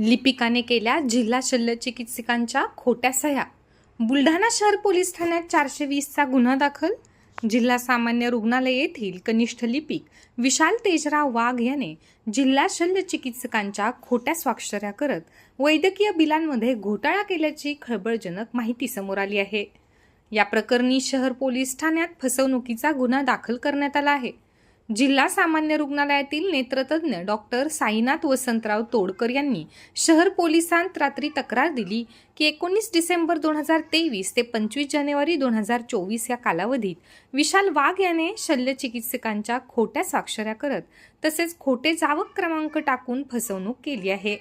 लिपिकाने केल्या जिल्हा शल्य चिकित्सकांच्या खोट्या सह्या. बुलढाणा शहर पोलीस ठाण्यात चारशे वीसचा गुन्हा दाखल. जिल्हा सामान्य रुग्णालय येथील कनिष्ठ लिपिक. विशाल तेजराव वाघ याने जिल्हा शल्य चिकित्सकांच्या खोट्या स्वाक्षऱ्या करत वैद्यकीय बिलांमध्ये घोटाळा केल्याची खळबळजनक माहिती समोर आली आहे. या प्रकरणी शहर पोलीस ठाण्यात फसवणुकीचा गुन्हा दाखल करण्यात आला आहे. जिल्हा सामान्य रुग्णालयातील नेत्रतज्ञ डॉक्टर साईनाथ वसंतराव तोडकर यांनी शहर पोलिसांत रात्री तक्रार दिली की एकोणीस डिसेंबर दोन हजार तेवीस ते पंचवीस जानेवारी दोन हजार चोवीस या कालावधीत विशाल वाघ याने शल्यचिकित्सकांच्या खोट्या स्वाक्षऱ्या करत तसेच खोटे जावक क्रमांक टाकून फसवणूक केली आहे.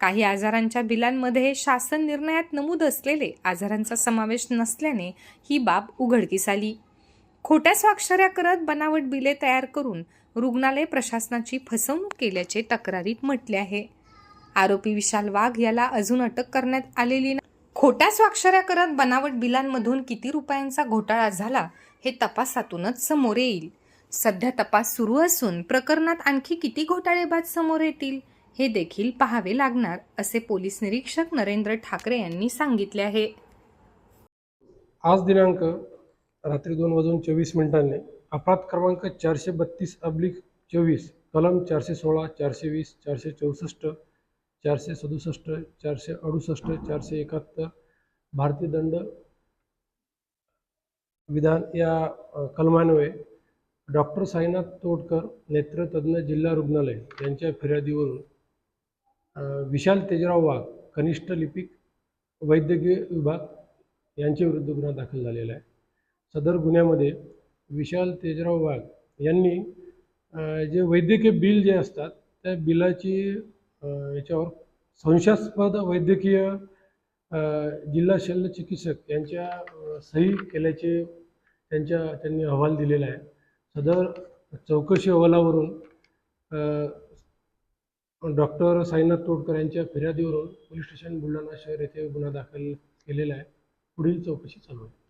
काही आजारांच्या बिलांमध्ये शासन निर्णयात नमूद असलेले आजारांचा समावेश नसल्याने ही बाब उघडकीस आली. खोट्या स्वाक्षऱ्या करत बनावट बिले तयार करून रुग्णालय प्रशासनाची फसवणूक केल्याचे तक्रारीत म्हटले आहे. आरोपी विशाल वाघ याला अजून अटक करण्यात आलेली खोट्या स्वाक्षऱ्या करत बनावट बिलांमधून किती रुपयांचा घोटाळा झाला हे तपासातूनच समोर येईल. सध्या तपास सुरू असून प्रकरणात आणखी किती घोटाळेबाज समोर येतील हे देखील पाहावे लागणार असे पोलीस निरीक्षक नरेंद्र ठाकरे यांनी सांगितले आहे. आज दिनांक रात्री दोन वाजून चोवीस मिनिटांनी. अपराध क्रमांक चारशे बत्तीस अब्लिक चोवीस कलम चारशे सोळा चारशे वीस चारशे चौसष्ट चारशे सदुसष्ट चारशे अडुसष्ट चारशे एकाहत्तर. भारतीय दंड विधान या कलमान्वये डॉक्टर साईनाथ तोडकर नेत्रतज्ञ जिल्हा रुग्णालय यांच्या फिर्यादीवरून विशाल तेजराव वाघ कनिष्ठ लिपिक वैद्यकीय विभाग यांच्याविरुद्ध गुन्हा दाखल झालेला आहे. सदर गुन्ह्यामध्ये विशाल तेजराव वाघ यांनी जे वैद्यकीय बिल जे असतात त्या बिलाची याच्यावर संशयास्पद वैद्यकीय जिल्हा शल्य चिकित्सक यांच्या सही केल्याचे त्यांच्या त्यांनी अहवाल दिलेला आहे. सदर चौकशी अहवालावरून डॉक्टर साईनाथ तोडकर यांच्या फिर्यादीवरून पोलीस स्टेशन बुलढाणा शहर येथे गुन्हा दाखल केलेला आहे. पुढील चौकशी चालू आहे.